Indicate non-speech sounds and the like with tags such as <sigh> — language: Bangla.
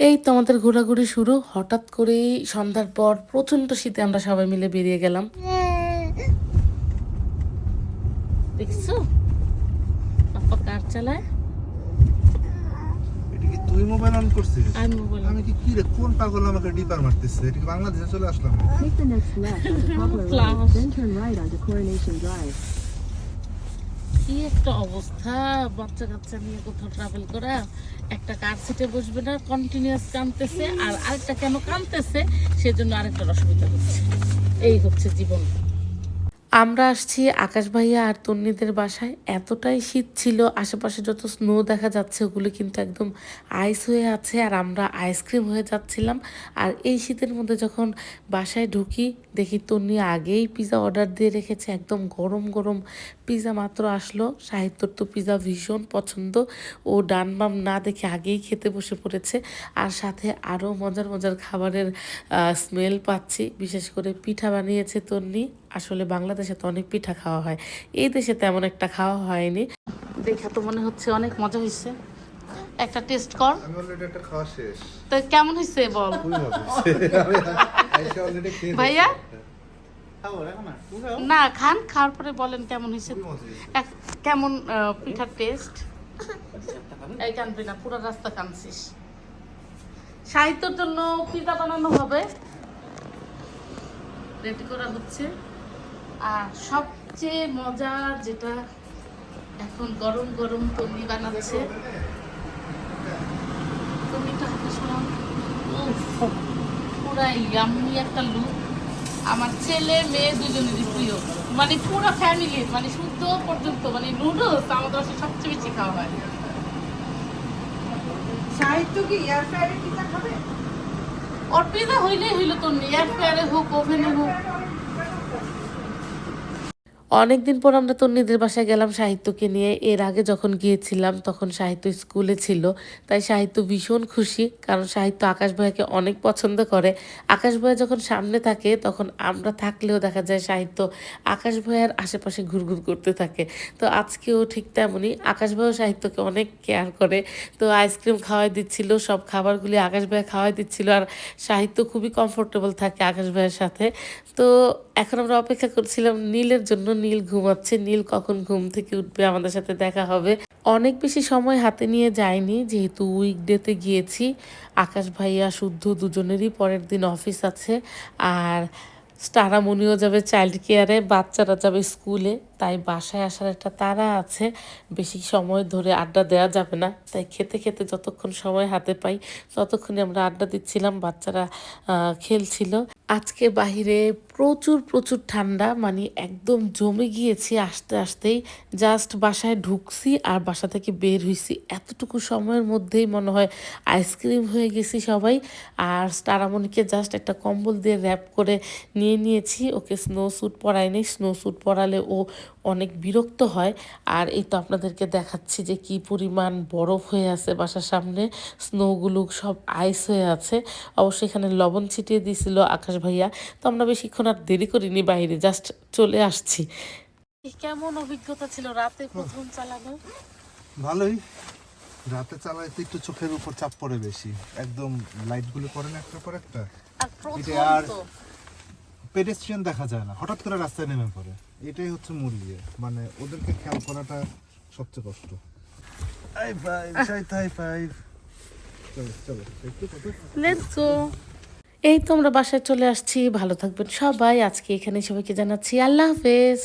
এই তো আমাদের ঘোরাঘুরি শুরু। হঠাৎ করেই সন্ধ্যার পর প্রচণ্ড শীতে আমরা সবাই মিলে বেরিয়ে গেলাম। দেখছ? পাপা কার চালায়? তুই মোবাইল অন করছিস? আমি মোবাইল আমি কি কি রে কোন পাগল আমাকে ডিপার মারতেছে? এটা কি বাংলাদেশে চলে আসলাম <laughs> কি একটা অবস্থা? বাচ্চা কাচ্চা নিয়ে কোথাও ট্রাভেল করা, একটা কার সিটে বসবে না কন্টিনিউয়াস কানতেছে আর আরেকটা কেন কানতেছে সেজন্য আরেকটার অসুবিধা হচ্ছে। এই হচ্ছে জীবন। আমরা আসছি আকাশ ভাইয়া আর তন্নিদের বাসায়। এতটাই শীত ছিল, আশেপাশে যত স্নো দেখা যাচ্ছে ওগুলো কিন্তু একদম আইস হয়ে আছে আর আমরা আইসক্রিম হয়ে যাচ্ছিলাম। আর এই শীতের মধ্যে যখন বাসায় ঢুকি, দেখি তন্নি আগেই পিৎজা অর্ডার দিয়ে রেখেছে, একদম গরম গরম পিৎজা মাত্র আসলো। সাহিত্যর তো পিৎজা ভীষণ পছন্দ। ও ডান বাম না দেখে আগেই খেতে বসে পড়েছে। আর সাথে আরও মজার মজার খাবারের স্মেল পাচ্ছি। বিশেষ করে পিঠা বানিয়েছে তন্নি। আসলে বাংলাদেশে তো অনেক পিঠা খাওয়া হয়। এই দেশে তেমন একটা খাওয়া হয়নি। দেখা তো মনে হচ্ছে অনেক মজা হয়েছে একটা টেস্ট কর। আমি অলরেডি একটা খাওয়া শেষ। তো কেমন হয়েছে বল? খুবই মজা হচ্ছে। অলরেডি খেয়ে ভাইয়া? না খান খাওয়ার পরে বলেন কেমন হয়েছে কেমন আহ, পিঠার টেস্ট? এই কানবি না পুরো রাস্তা কানছিস। সাহিত্যর জন্য পিঠা বানানো হবে। রেডি করা হচ্ছে। আর সবচেয়ে মজার যেটা এখন গরম গরম তন্নি বানাচ্ছে। তন্নিটা হাতে সরাও। উফ, পুরা একটা লুক আমার ছেলে মেয়ে দুজনেরই প্রিয়। মানে পুরো ফ্যামিলি মানে শুদ্ধ পর্যন্ত মানে নুডলস আমাদের বাসায় সবচেয়ে বেশি খাওয়া হয়। সাহিত্য কি এয়ার ফ্রায়ারে পিঠা খাবে? ওর পিজা হইলেই হইল তোর এয়ার ফ্রায়ারে হোক ওভেনে হোক। অনেকদিন পর আমরা তন্নিদের বাসায় গেলাম সাহিত্যকে নিয়ে। এর আগে যখন গিয়েছিলাম, তখন সাহিত্য স্কুলে ছিল। তাই সাহিত্য ভীষণ খুশি, কারণ সাহিত্য আকাশ ভাইয়াকে অনেক পছন্দ করে। আকাশ ভাইয়া যখন সামনে থাকে, তখন আমরা থাকলেও দেখা যায় সাহিত্য আকাশ ভাইয়ার আশেপাশে ঘুরঘুর করতে থাকে। তো আজকেও ঠিক তেমনই, আকাশ ভাইও সাহিত্যকে অনেক কেয়ার করে। তো আইসক্রিম খাওয়াই দিচ্ছিল, সব খাবারগুলি আকাশ ভাইয়া খাওয়াই দিচ্ছিল, আর সাহিত্য খুবই কমফোর্টেবল থাকে আকাশ ভাইয়ের সাথে। তো এখন আমরা অপেক্ষা করছিলাম নীলের জন্য। নীল ঘুমাচ্ছে, নীল কখন ঘুম থেকে উঠবে আমাদের সাথে দেখা হবে। অনেক বেশি সময় হাতে নিয়ে যায়নি যেহেতু উইকডেতে গিয়েছি। আকাশ ভাইয়া শুদ্ধ দুজনেরই পরের দিন অফিস আছে। আর স্টারামনিও যাবে চাইল্ড কেয়ারে বাচ্চারা যাবে স্কুলে তাই বাসায় আসার একটা তাড়া আছে। বেশি সময় ধরে আড্ডা দেওয়া যাবে না। তাই খেতে খেতে যতক্ষণ সময় হাতে পাই, ততক্ষণে আমরা আড্ডা দিচ্ছিলাম, বাচ্চারা খেলছিল। আজকে বাহিরে প্রচুর প্রচুর ঠান্ডা মানে একদম জমে গিয়েছি আসতে আসতেই। জাস্ট বাসায় ঢুকছি আর বাসা থেকে বের হইছি। এতটুকু সময়ের মধ্যেই মনে হয় আইসক্রিম হয়ে গেছি সবাই। আর স্টারামনিকে জাস্ট একটা কম্বল দিয়ে র্যাপ করে নিয়ে নিয়েছি। ওকে স্নো স্যুট পরাইনি স্নো স্যুট পরালে ও অনেক বিরক্ত হয়। আর এই তো আপনাদেরকে দেখাচ্ছি যে কি পরিমাণ বরফ হয়ে আছে বাসার সামনে। স্নোগুলো সব আইস হয়ে আছে। অবশ্যই এখানে লবণ ছিটিয়ে দিয়েছিল আকাশ ভাইয়া। তো আমরা বেশিক্ষণ আর দেরি করিনি বাইরে জাস্ট চলে আসছি। কেমন অভিজ্ঞতা ছিল রাতে প্রথম চালানো? ভালোই। রাতে চালাইতে একটু চোখের উপর চাপ পড়ে বেশি। একদম লাইটগুলো পড়ে না একটা পর একটা। আর পেডেস্ট্রিয়ান দেখা যায় না। হঠাৎ করে রাস্তায় নেমে পড়ে। এটাই হচ্ছে মূল ইয়ে। মানে ওদেরকে খেয়াল করাটা সবচেয়ে কষ্ট। হাই ফাইভ হাই ফাইভ চলো চলো একটু কত লেটস গো এই তো আমরা বাসায় চলে আসছি ভালো থাকবেন সবাই। আজকে এখানে সবাইকে জানাচ্ছি আল্লাহ হাফেজ।